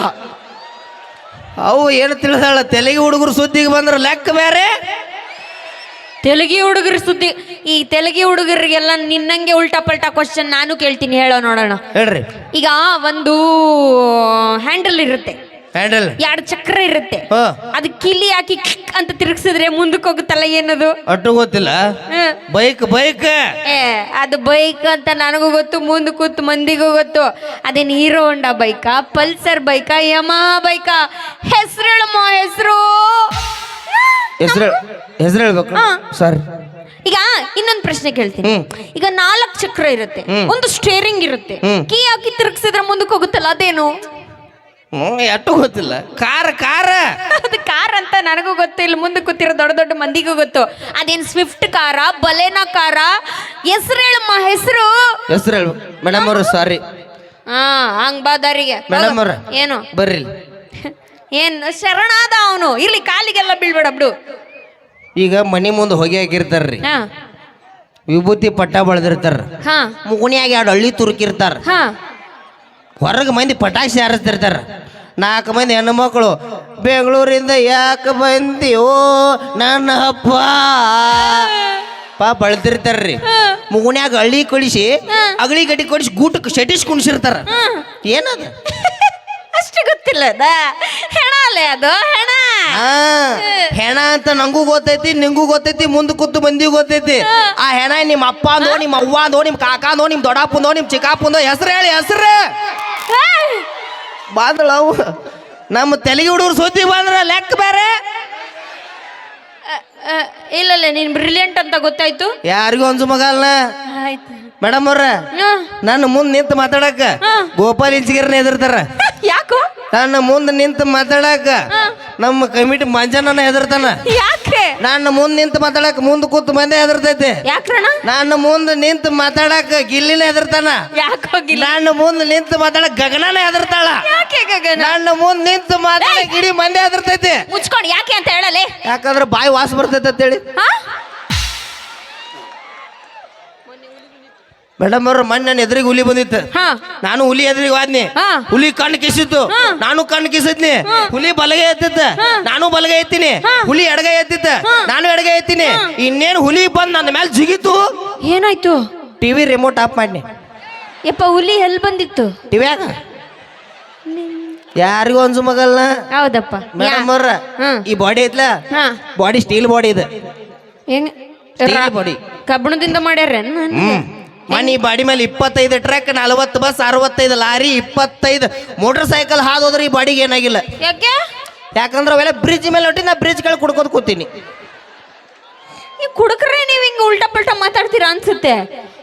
ಅವು ಏನು ತಿಳಿದಾಳ ತೆಲುಗು ಹುಡುಗರು ಸುದ್ದಿಗೆ ಬಂದ್ರೆ ಲೆಕ್ಕ ಬೇರೆ. ತೆಲುಗಿ ಹುಡುಗರ ಸುದ್ದಿ ಈ ತೆಲುಗಿ ಹುಡುಗರಿಗೆಲ್ಲ ನಿನ್ನಂಗೆ ಉಲ್ಟಾ ಪಲ್ಟಾ ಕ್ವಶನ್ ನಾನು ಕೇಳ್ತೀನಿ ಹೇಳೋ ನೋಡೋಣ. ಹೇಳ್ರಿ. ಈಗ ಒಂದು ಹ್ಯಾಂಡಲ್ ಇರುತ್ತೆ. ಹ್ಯಾಂಡಲ್ ಎರಡು ಚಕ್ರ ಇರುತ್ತೆ. ಹಾ. ಅದು ಕಿಲಿ ಹಾಕಿ ಕಿಕ್ ಅಂತ ತಿರುಗಿಸಿದ್ರೆ ಮುಂದಕ್ಕೆ ಹೋಗುತ್ತಲ್ಲ ಏನದು? ಅಟ್ಟು ಗೊತ್ತಿಲ್ಲ. ಹ್ಮ್. ಬೈಕ್ ಬೈಕ್ ಏ ಅದು ಬೈಕ್ ಅಂತ ನನಗೂ ಗೊತ್ತು ಮುಂದೆ ಕೂತು ಮಂದಿಗೂ ಗೊತ್ತು. ಅದೇನು ಹೀರೋ ಹೊಂಡಾ ಬೈಕಾ ಪಲ್ಸರ್ ಬೈಕಾ ಯಮಾ ಬೈಕಾ ಹೆಸರು ಹೇಳಮ್ಮ ಹೆಸರು. ಹೆಸರು ಹೆಸರು ಹೇಳ್ಬೇಕು. ಹಾ. ಸರಿ ಈಗ ಇನ್ನೊಂದು ಪ್ರಶ್ನೆ ಕೇಳ್ತೀನಿ. ಹ್ಮ್. ಈಗ ನಾಲ್ಕು ಚಕ್ರ ಇರುತ್ತೆ. ಒಂದು ಸ್ಟೇರಿಂಗ್ ಇರುತ್ತೆ. ಹ್ಮ್. ಕೀ ಹಾಕಿ ತಿರುಗಿಸಿದ್ರೆ ಮುಂದಕ್ಕೆ ಹೋಗುತ್ತಲ್ಲ ಅದೇನು? ಹ್ಞೂ ಅಟ್ಟು ಗೊತ್ತಿಲ್ಲ. ಕಾರ ಕಾರ. ಅದು ಕಾರ್ ಅಂತ ನನಗೂ ಗೊತ್ತಿಲ್ಲ ಮುಂದೆ ಕೂತಿರೋ ದೊಡ್ಡ ದೊಡ್ಡ ಮಂದಿಗೂ ಗೊತ್ತು. ಅದೇನು ಸ್ವಿಫ್ಟ್ ಕಾರ ಬಲೇನ ಕಾರ? ಹೆಸರು ಹೇಳಮ್ಮ ಹೆಸರು. ಹೆಸರು ಹೇಳು. ಮೇಡಮ್ ಅವರು ಸಾರಿ ಹಾ ಹಂಗ್ ಬಾ ದಾರಿಗೆ. ಮೇಡಮ್ ಅವ್ರ ಏನು? ಬರ್ರಿ ಇಲ್ಲಿ. ಏನು ಶರಣಾದ ಅವನು. ಇಲ್ಲಿ ಕಾಲಿಗೆಲ್ಲ ಬೀಳ್ಬೇಡ ಬಿಡು. ಈಗ ಮನೆ ಮುಂದೆ ಹೊಗೆ ಆಗಿರ್ತಾರ್ರಿ ಹಾ. ವಿಭೂತಿ ಪಟ್ಟ ಬಳದಿರ್ತಾರ ಹಾ. ಮುಗುಣಿಯಾಗ ಎರಡು ಹಳ್ಳಿ ತುರುಕಿರ್ತಾರ. ಹಾ. ಹೊರಗೆ ಮಂದಿ ಪಟಾಕ್ಷಿ ಹಾರಿಸ್ತಿರ್ತಾರ. ನಾಲ್ಕು ಮಂದಿ ಹೆಣ್ಣು ಮಕ್ಕಳು ಬೆಂಗಳೂರಿಂದ ಯಾಕೆ ಬಂದಿಯೋ ನನ್ನ ಹಬ್ಬ ಪಾಪ ಅಳ್ತಿರ್ತಾರ್ರಿ ಮುಗುಣ್ಯಾಗ ಹಳ್ಳಿ ಕೊಡಿಸಿ ಅಗಳಿ ಗಡಿ ಕೊಡಿಸಿ ಗೂಟಕ್ಕೆ ಶಟಿಸ್ ಕುಣಿಸಿರ್ತಾರ. ಏನದ? ಅಷ್ಟು ಗೊತ್ತಿಲ್ಲ ಅದ ಹೆಣ ಅಲ್ಲೇ ಅದು ಹೆಣ. ಆ ಹೆಣ ಅಂತ ನಂಗೂ ಗೊತ್ತೈತಿ ನಿಂಗೂ ಗೊತ್ತೈತಿ ಮುಂದೆ ಕೂತು ಮಂದಿಗೂ ಗೊತ್ತೈತಿ. ಆ ಹೆಣ ನಿಮ್ಮ ಅಪ್ಪ ಅಂದೋ ನಿಮ್ಮ ಅವ್ವ ಅಂದೋ ನಿಮ್ಮ ಕಾಕ ಅಂದೋ ನಿಮ್ಮ ದೊಡ್ಡಪ್ಪಂದೋ ನಿಮ್ಮ ಚಿಕ್ಕಪ್ಪಂದೋ ಹೆಸರು ಹೇಳಿ ಹೆಸರು. ಬಾದಳ ಅವು. ನಮ್ಮ ತೆಲಿಗೆ ಹುಡುಗರು ಸುದ್ದಿ ಬಂದ್ರ ಲೆಕ್ಕ ಬೇರೆ ಇಲ್ಲ ನೀನ್ ಬ್ರಿಲಿಯಂಟ್ ಅಂತ ಗೊತ್ತಾಯ್ತು. ಯಾರಿಗೂ ಒಂದು ಮಗಲ್ನ ಆಯ್ತು. ಮೇಡಮ್ ಅವ್ರ. ನನ್ನ ಮುಂದೆ ನಿಂತು ಮಾತಾಡಕ. ಗೋಪಾಲ್ ಇಂಚಿಗಿರ್ನ ಎದುರ್ತಾರ ನನ್ನ ಮುಂದೆ ನಿಂತು ಮಾತಾಡಕ ನಮ್ಮ ಕಮಿಟಿ ಮಂಜನ ಹೆದರ್ತಾನ. ಯಾಕೆ ನನ್ನ ಮುಂದೆ ನಿಂತು ಮಾತಾಡಕ ಮುಂದೆ ಕೂತು ಮಂದಿ ಹೆದರ್ತೈತಿ. ಯಾಕ್ರಣ? ನನ್ನ ಮುಂದೆ ನಿಂತು ಮಾತಾಡಕ ಗಿಲ್ಲಿನ ಹೆದರ್ತಾನ. ಯಾಕೆ ನನ್ನ ಮುಂದೆ ನಿಂತು ಮಾತಾಡಕ್ ಗಗನನ ಹೆದರ್ತಾಳ. ಯಾಕೆ ಗಗನ? ನನ್ನ ಮುಂದೆ ನಿಂತು ಮಾತಾಡಕ್ ಇಡೀ ಮಂದಿ ಹೆದರ್ತೈತಿ. ಮುಚ್ಕೊಂಡು ಯಾಕೆ ಅಂತ ಹೇಳಲೆ? ಯಾಕಂದ್ರೆ ಬಾಯಿ ವಾಸ ಬರ್ತೈತೆ ಅಂತೇಳಿ ಹಾ? ಮೇಡಮ್ ಅವ್ರ ಮಣ್ಣು ನನ್ನ ಎದುರಿಗೆ ಹುಲಿ ಬಂದಿತ್ತು. ಹಾ. ನಾನು ಹುಲಿ ಎದುರಿಗೆ ಹೋದ್ನಿ. ಹಾ. ಹುಲಿ ಕಣ್ಣು ಕಿಸಿತ್ತು. ನಾನು ಕಣ್ಣು ಕಿಸಿದ್ನಿ. ಹುಲಿ ಬಲಗೈ ಎತ್ತಿತ್ತ. ನಾನು ಬಲಗೈ ಎತ್ತೀನಿ. ಹುಲಿ ಎಡಗೈ ಎತ್ತಿತ್ತ. ನಾನು ಎಡಗೈ ಎತ್ತೀನಿ. ಇನ್ನೇನು ಹುಲಿ ಬಂದು ನನ್ನ ಮೇಲೆ ಜಿಗಿತು ಏನಾಯ್ತು? ಟಿವಿ ರಿಮೋಟ್ ಆಫ್ ಮಾಡಿ ಯಪ್ಪ ಹುಲಿ ಎಲ್ಲಿ ಬಂದಿತ್ತು? ಟಿವ್ಯಾಗ ಯಾರಿಗೂ ಒಂದು ಮಗಲ್ನ? ಹೌದಪ್ಪ. ಮೇಡಮ್ ಅವ್ರ ಹ್ಮ್. ಈ ಬಾಡಿ ಐತ್ಲ? ಹಾ. ಬಾಡಿ ಸ್ಟೀಲ್ ಬಾಡಿ ಇದೆ. ಹೆಂಗ? ಕಬ್ಬಣದಿಂದ ಮಾಡ್ಯಾರ ಹ್ಮ್. ಮನಿ ಬಾಡಿ ಮೇಲೆ ಇಪ್ಪತ್ತೈದು ಟ್ರಕ್ ನಲವತ್ತು ಬಸ್ ಅರವತ್ತೈದು ಲಾರಿ ಇಪ್ಪತ್ತೈದು ಮೋಟರ್ ಸೈಕಲ್ ಹಾದೋದ್ರೆ ಈ ಬಾಡಿಗೆ ಏನಾಗಿಲ್ಲ. ಯಾಕೆ? ಯಾಕಂದ್ರೆ ಅವೆಲ್ಲ ಬ್ರಿಡ್ಜ್ ಮೇಲೆ ಹೊಟ್ಟಿ ನಾ ಬ್ರಿಡ್ಜ್ ಕೆಳಗೆ ಕುಡ್ಕೊಂಡು ಕೂತೀನಿ. ಈ ಕುಡುಕ್ರೆ ನೀವು ಹಿಂಗೆ ಉಲ್ಟಾ ಪಲ್ಟಾ ಮಾತಾಡ್ತೀರಾ ಅನ್ಸುತ್ತೆ.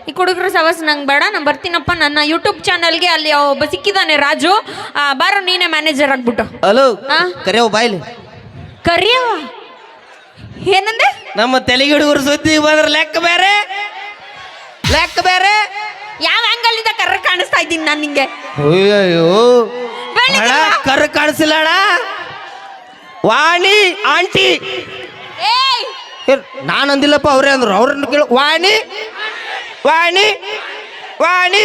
ಈ ಕುಡುಕ್ರ ಸವಸ್ ನಂಗೆ ಬೇಡ ನಾನು ಬರ್ತೀನಪ್ಪ. ನನ್ನ ಯೂಟ್ಯೂಬ್ ಚಾನಲ್ಗೆ ಅಲ್ಲಿ ಒಬ್ಬ ಸಿಕ್ಕಿದ್ದಾನೆ ರಾಜು. ಆ, ಬಾರೋ ನೀನೇ ಮ್ಯಾನೇಜರ್ ಆಗ್ಬಿಟ್ಟು. ಹಲೋ ಆ? ಕರೆಯೋ ಬಾಯ್ಲಿ ಕರಿಯವ ಏನಂದೆ? ನಮ್ಮ ತೆಲಿಗಿಡುಗರು ಹುಡುಗರು ಸುದ್ದಿ ಬಂದ್ರೆ ಲೆಕ್ಕ ಬೇರೆ. ಲೆಕ್ಕ ಬೇರೆ? ಯಾವ ಆಂಗಲ್ ಇಂದ ಕರ್ರ ಕಾಣಿಸ್ತಾ ಇದ್ದೀನಿ ನಾನು ನಿಂಗೆ? ಅಯ್ಯೋ ಅಣ್ಣ ಕರ್ ಕಾಣಿಸಿಲ್ಲ ಅಣ್ಣ. ವಾಣಿ ಆಂಟಿ. ಏಯ್! ನಾನು ಅಂದಿಲ್ಲಪ್ಪ ಅವ್ರೇ ಅಂದ್ರು. ಅವ್ರನ್ನ ಕೇಳು. ವಾಣಿ ವಾಣಿ ವಾಣಿ.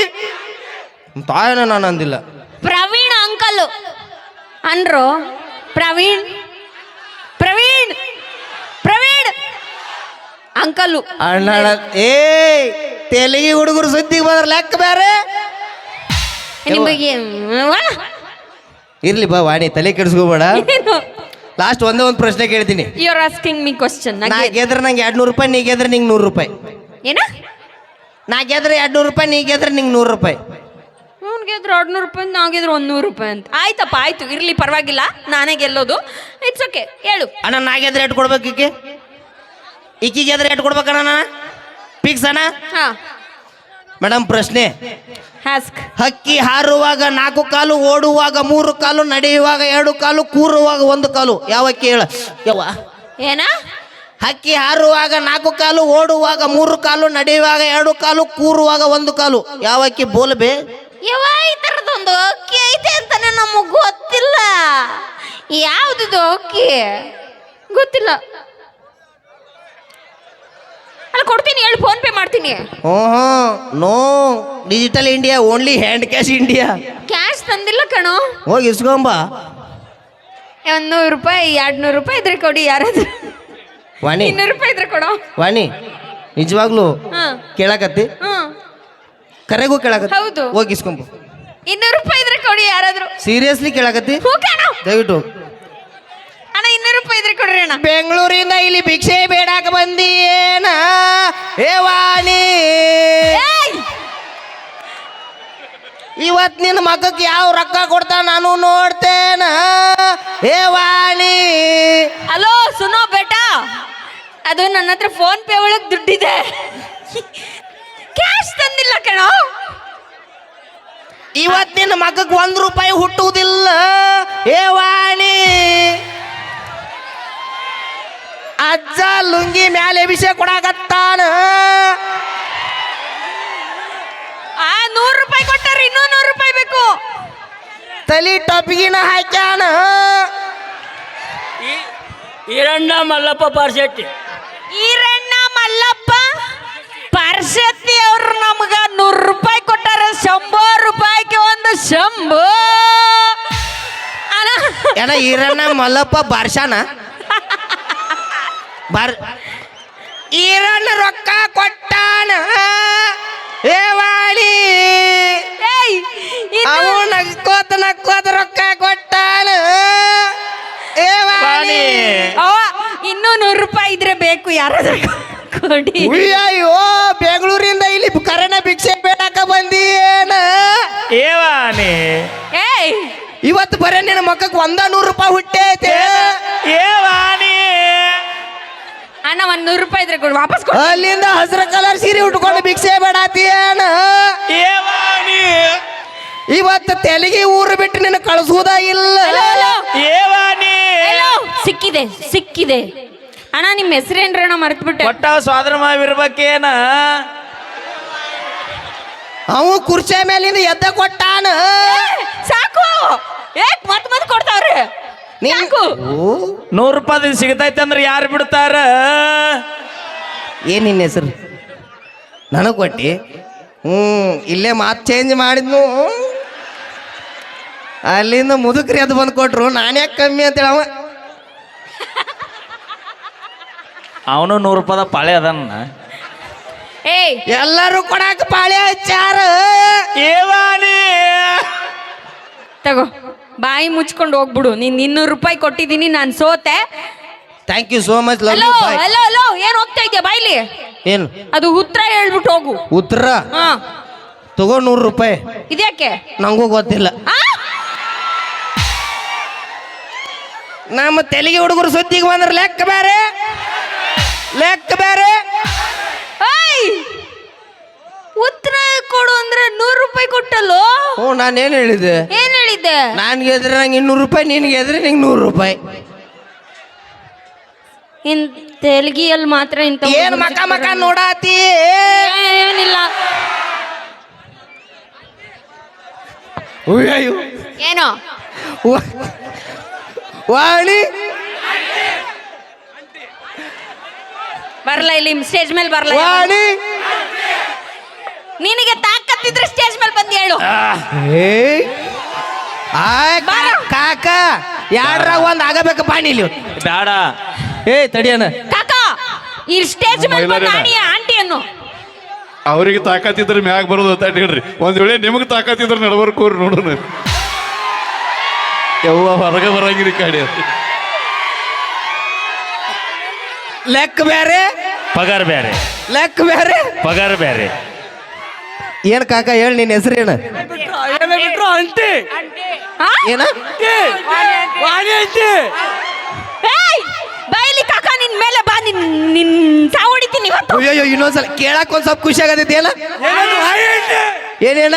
ತಾಯನ ನಾನು ಅಂದಿಲ್ಲ ಪ್ರವೀಣ್ ಅಂಕಲ್ ಅನ್ರು ಪ್ರವೀಣ್ ಪ್ರವೀಣ್ ಪ್ರವೀಣ್. ಅಂಕಲು ಅಣ್ಣ ಅಣ್ಣ, ಏ ತೆಲಿಗೆ ಹುಡುಗರು ಸುದ್ದಿಗೆ ಬಂದ್ರೆ ಲೆಕ್ಕ ಬೇರೆ. ನಿಮಗೆ. ಇರ್ಲಿ ಬಾ ವಾಣಿ ತಲೆ ಕೆಡಿಸ್ಕೋಬೇಡ. ಲಾಸ್ಟ್ ಒಂದೇ ಒಂದು ಪ್ರಶ್ನೆ ಕೇಳ್ತೀನಿ. You are asking me question ನಾ ಗೆದ್ರೆ ನಂಗೆ ಎರಡು ನೂರು ರೂಪಾಯಿ ನೀ ಗೆದ್ರೆ ನಿಂಗೆ ನೂರು ರೂಪಾಯಿ. ಏನು? ನಾ ಗೆದ್ರೆ ಎರಡು ನೂರು ರೂಪಾಯಿ ನೀ ಗೆದ್ರೆ ನಿಂಗೆ ನೂರು ರೂಪಾಯಿ. ಅವ್ನು ಗೆದ್ರೆ ಎರಡು ರೂಪಾಯಿ ನಾಗಿದ್ರೆ ಒಂದು ನೂರು ರೂಪಾಯಿ ಅಂತ. ಆಯ್ತಪ್ಪ ಆಯ್ತು. ಇರ್ಲಿ ಪರವಾಗಿಲ್ಲ. ನಾನೇ ಗೆಲ್ಲೋದು. ಇಟ್ಸ್ ಓಕೆ ಹೇಳು. ಅಣ್ಣ ನಾ ಗೆದ್ರೆ ಎಷ್ಟು ಕೊಡ್ಬೇಕು ಈಕೆ? ಈಕಿ ಗೆದ್ರೆ ಎಷ್ಟು ಕೊಡ್ಬೇಕಣ್ಣ ನಾನು? ಫಿಕ್ಸ್ ಅಣ್ಣ ಹಾ. ಮೇಡಮ್ ಪ್ರಶ್ನೆ. ಹಕ್ಕಿ ಹಾರುವಾಗ ನಾಲ್ಕು ಕಾಲು ಓಡುವಾಗ ಮೂರು ಕಾಲು ನಡೆಯುವಾಗ ಎರಡು ಕಾಲು ಕೂರುವಾಗ ಒಂದು ಕಾಲು. ಯಾವ ಅಕ್ಕಿ ಹೇಳ? ಯವ್ವ. ಏನ? ಹಕ್ಕಿ ಹಾರುವಾಗ ನಾಲ್ಕು ಕಾಲು ಓಡುವಾಗ ಮೂರು ಕಾಲು ನಡೆಯುವಾಗ ಎರಡು ಕಾಲು ಕೂರುವಾಗ ಒಂದು ಕಾಲು. ಯಾವ ಅಕ್ಕಿ ಬೋಲ್ಬೆ ಈ ಥರದೊಂದು ಅಕ್ಕಿ ಐತೆ ಅಂತಾನೆ ನಮಗೆ ಗೊತ್ತಿಲ್ಲ. ಯಾವ್ದು ಅಕ್ಕಿ ಗೊತ್ತಿಲ್ಲ ಅಲ್ಲ ಕೊಡ್ತೀನಿ ಹೇಳಿ ಹ್ಞೂ no digital India only hand cash India cash ತಂದಿಲ್ಲ ಕಣೋ. ಹೋಗಿ ಇಸ್ಕೊಂಬ. ಒಂದು ನೂರು ರೂಪಾಯಿ ಎರಡು ನೂರು ರೂಪಾಯಿ ಇದ್ರೆ ಕೊಡಿ ಯಾರಾದ್ರೂ. ವಾಣಿ. ಇನ್ನೂರು ರೂಪಾಯಿ ಇದ್ರೆ ಕೊಡೋ. ವಾಣಿ ನಿಜವಾಗ್ಲೂ ಹಾ. ಕೇಳಕತ್ತಿ? ಹ್ಞೂ ಕರೆಗೂ ಕೇಳಕತ್ತಿ? ಹೌದು. ಹೋಗಿ ಇಸ್ಕೊಂಬ. ಇನ್ನೂರು ರೂಪಾಯಿ ಇದ್ರೆ ಕೊಡಿ ಯಾರಾದ್ರೂ. ಸೀರಿಯಸ್ಲಿ ಕೇಳಕತ್ತಿ? ಕಣೋ. ದಯವಿಟ್ಟು. ರೂಪಾಯಿ ಇದ್ರೆ ಕೊಡ್ರಿ ಅಣ್ಣ. ಬೆಂಗಳೂರಿಂದ ಇಲ್ಲಿ ಭಿಕ್ಷೆ ಬೇಡಾಕ ಬಂದಿ ಏನ ಏ ವಾಣಿ! ಇವತ್ ನಿನ್ನ ಮಗಕ್ಕೆ ಯಾವ ರೊಕ್ಕ ಕೊಡ್ತಾ ನಾನು ನೋಡ್ತೇನ? ಏ ವಾಣಿ. ಹಲೋ ಸುನೋ ಬೇಟಾ. ಅದು ನನ್ನ ಹತ್ರ ಫೋನ್ ಪೇ ಒಳಗೆ ದುಡ್ಡಿದೆ. ಕ್ಯಾಶ್ ತಂದಿಲ್ಲ ಕಣೋ. ಇವತ್ತಿನ ನಿನ್ನ ಮಗಕ್ಕೆ ಒಂದ್ ರೂಪಾಯಿ ಹುಟ್ಟುವುದಿಲ್ಲ. ಏ ವಾಣಿ. ಅಜ್ಜ ಲುಂಗಿ ಮ್ಯಾಲೆ ವಿಷಯ ಕೊಡಾಕತ್ತಾನ. ಆ ನೂರು ರೂಪಾಯಿ ಕೊಟ್ಟಾರೆ ಇನ್ನೂ ನೂರು ರೂಪಾಯಿ ಬೇಕು. ತಲಿ ಟೊಪ್ಗಿನ ಹಾಕ್ಯಾನ. ಈರಣ್ಣ ಮಲ್ಲಪ್ಪ ಪಾರ್ಶೆಟ್ಟಿ. ಈರಣ್ಣ ಮಲ್ಲಪ್ಪ ಪರ್ಸತಿ ಅವ್ರು ನಮ್ಗ ನೂರು ರೂಪಾಯಿ ಕೊಟ್ಟಾರ ಶಂಭೋ ರೂಪಾಯಿಗೆ ಒಂದು ಶಂಭೋ. ಅಣ್ಣ ಏನ ಈರಣ್ಣ ಮಲ್ಲಪ್ಪ ಬಾರ್ಷಾನ ಬಾರ್. ಈರಣ್ಣ ರೊಕ್ಕ ಕೊಟ್ಟಾನ. ಏ ವಾಣಿ. ಏಯ್ ಇನ್ನು- ಅವು ನಕ್ಕೋತ ನಕ್ಕೋತ ರೊಕ್ಕ ಕೊಟ್ಟಾನ. ಏವಾಳಿ ಇನ್ನೂ ನೂರು ರೂಪಾಯಿ ಇದ್ರೆ ಬೇಕು ಯಾರಾದ್ರೂ ಕೊಡಿ. ಅಯ್ಯೋ ಬೆಂಗಳೂರಿಂದ ಇಲ್ಲಿ ಕರೆನ ಭಿಕ್ಷೆ ಬೇಡಾಕ ಬಂದಿ ಏನ ಏವಾನಿ ಏಯ್. ಇವತ್ತು ಬರೇ ನಿನ್ನ ಮಕ್ಕಕ್ಕೆ ಒಂದ ನೂರು ರೂಪಾಯಿ ಹುಟ್ಟೈತೆ. ಏವಾನಿ ಅಣ್ಣ ಒಂದ್ ನೂರು ರೂಪಾಯಿ ಇದ್ರೆ ಕೊಡು ವಾಪಸ್ ಕೊಡು. ಅಲ್ಲಿಂದ ಹಸಿರು ಕಲರ್ ಸೀರೆ ಉಟ್ಕೊಂಡು ಭಿಕ್ಷೆ ಬೇಡಾತಿ ಏನ ಏವಾನಿ ಇವತ್ತು ತೆಲಿಗೆ ಊರು ಬಿಟ್ಟು ನಿನ್ನ ಕಳಿಸುವುದ ಇಲ್ಲ. ಏವಾ ಹಲೋ. ಸಿಕ್ಕಿದೆ ಸಿಕ್ಕಿದೆ. ಅಣ್ಣ ನಿಮ್ಮ ಹೆಸರೇನ್ರಣ್ಣ ಮರ್ತ್ಬಿಟ್ಟೆ. ಒಟ್ಟ ಸ್ವಾತಂತ್ರ್ಯವಿರ್ಬೇಕೇನ ಅವು ಕುರ್ಚಿ ಮೇಲಿಂದ ಎದ್ದ ಕೊಟ್ಟಾನ. ಸಾಕು ಏ ಮತ್ ಮತ್ ಕೊಡ್ತಾವ್ರಿ. ಓ. ನೂರು ರೂಪಾಯಿ ಸಿಗತೈತೆ ಅಂದ್ರೆ ಯಾರು ಬಿಡ್ತಾರ? ಏನ್ ನಿನ್ನ ಹೆಸರು? ನನಗೆ ಕೊಟ್ಟಿ ಹ್ಞೂ ಇಲ್ಲೇ ಮಾತು ಚೇಂಜ್ ಮಾಡಿದ್ನು. ಅಲ್ಲಿಂದ ಮುದುಕ್ರಿ ಅದು ಬಂದು ಕೊಟ್ರು. ನಾನ್ಯಾಕೆ ಕಮ್ಮಿ ಅಂತೇಳಿ ಅವ. ಅವನು ನೂರು ರೂಪಾಯಿ ಪಾಳೆ ಅದನ್ನ ಏಯ್. ಎಲ್ಲರೂ ಕೊಡಾಕ ಪಾಳೆ ಹಚ್ಚಾರ. ಏವಾನಿ ತಗೋ. ಬಾಯಿ ಮುಚ್ಕೊಂಡು ಹೋಗ್ಬಿಡು. ನೀನ್ ಇನ್ನೂರು ರೂಪಾಯಿ ಕೊಟ್ಟಿದ್ದೀನಿ ನಾನು ಸೋತೆ. Thank you so much love hello you bye hello hello ಏನ್ ಹೋಗ್ತಾ ಇದೆಯಾ ಬಾಯ್ಲಿ? ಏನು? ಅದು ಉತ್ತರ ಹೇಳ್ಬಿಟ್ಟು ಹೋಗು. ಉತ್ತರ ಹಾ. ತಗೋ ನೂರು ರೂಪಾಯಿ. ಇದ್ಯಾಕೆ? ನಂಗೂ ಗೊತ್ತಿಲ್ಲ. ಆ? ನಮ್ಮ ತೆಲಿಗೆ ಹುಡುಗರು ಸುದ್ದಿಗೆ ಬಂದ್ರೆ ಲೆಕ್ಕ ಬೇರೆ ಲೆಕ್ಕ ಬೇರೆ ಏಯ್! ಉತ್ತರ ಕೊಡು ಅಂದ್ರೆ ನೂರು ರೂಪಾಯಿ ಕೊಟ್ಟಲ್ಲೋ? ಹ್ಞೂ ನಾನೇನು ಹೇಳಿದೆ? ಏನ್ ಹೇಳಿದ್ದೆ ನಾನು ಗೆದ್ರೆ ನಂಗೆ ಇನ್ನೂರು ರೂಪಾಯಿ ನಿನ್ಗೆ ಗೆದ್ರೆ ನಿಂಗೆ ನೂರು ರೂಪಾಯಿ. ಇನ್ ತೆಲುಗಿಯಲ್ಲಿ ಮಾತ್ರ ಇಂತ ಏನು ಮಕ ಮಕ ನೋಡಾತಿ? ಏನಿಲ್ಲ. ಅಯ್ಯೋ ಏನೋ? ವಾಣಿ? ಬರಲ್ಲ ಇಲ್ಲಿ ಸ್ಟೇಜ್ ಮೇಲೆ ಬರಲ್ಲ ವಾಣಿ? ನಿನಗೆ ತಾಕತ್ತಿದ್ರೆ ಸ್ಟೇಜ್ ಮೇಲೆ ಬಂದು ಹೇಳು. ಏಯ್. ಆಯ್ ಕಾ- ಬಾರ. ಕಾಕ ಯಾರ ಒಂದ್ ಆಗಬೇಕು ನೀಲಿ ಬೇಡ. ಏ ತಡಿಯನ ಕಾಕ ಈ ಸ್ಟೇಜ್ ಮೇಲೆ ಬಂದು ಆಂಟಿಯನ್ನು. ಅವ್ರಿಗೆ ತಾಕತ್ತಿದ್ರೆ ಮ್ಯಾಗ ಬರೋದು ಅಂತ ಹೇಳ್ರಿ. ಒಂದ್ ವೇಳೆ ನಿಮಗೆ ತಾಕತ್ತಿದ್ರೆ ನಡಬರ್ಕೋರಿ ನೋಡೋಣ. ಯವ್ವ ಹೊರಗೆ ಬರಂಗಿರಿ ಕಾಡಿ. ಲೆಕ್ಕ ಬೇರೆ. ಪಗಾರ ಬೇರೆ. ಲೆಕ್ಕ ಬೇರೆ. ಪಗಾರ ಬೇರೆ. ಏನ್ ಕಾಕ ಹೇಳಿ ನಿನ್ನ ಹೆಸರೇನ ಆ? ಏನ ಏಯ್! ಬೈಲಿ ಕಾಕ ನಿನ್ ಮೇಲೆ ಬಾ ನಿನ್ ನಿನ್ ಇವತ್ತು. ಅಯ್ಯೋ ಇನ್ನೊಂದ್ಸಲ ಕೇಳಕ್ ಒಂದ್ ಸ್ವಲ್ಪ ಖುಷಿ ಆಗತೈತಿ ಏನ? ಏನೇನ?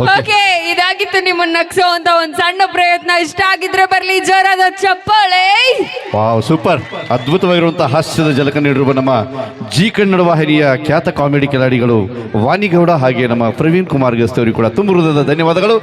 ಓಕೆ ಇದಾಗಿತ್ತು ನಿಮ್ಮನ್ನ ನಗ್ಸೋ ಅಂತ ಒಂದ್ ಸಣ್ಣ ಪ್ರಯತ್ನ. ಇಷ್ಟ ಆಗಿದ್ರೆ ಬರ್ಲಿ ಜೋರಾದ ಚಪ್ಪಾಳೆ. Wow super. ಅದ್ಭುತವಾಗಿರುವಂತಹ ಹಾಸ್ಯದ ಜಲಕ ನೀಡಿರುವ ನಮ್ಮ ಜಿ ಕನ್ನಡ ವಾಹಿನಿಯ ಖ್ಯಾತ ಕಾಮಿಡಿ ಕಿಲಾಡಿಗಳು ವಾಣಿಗೌಡ ಹಾಗೆ ನಮ್ಮ ಪ್ರವೀಣ್ ಕುಮಾರ್ ಗಸ್ತವರಿಗೆ ಕೂಡ ತುಂಬ ಹೃದಯದ ಧನ್ಯವಾದಗಳು.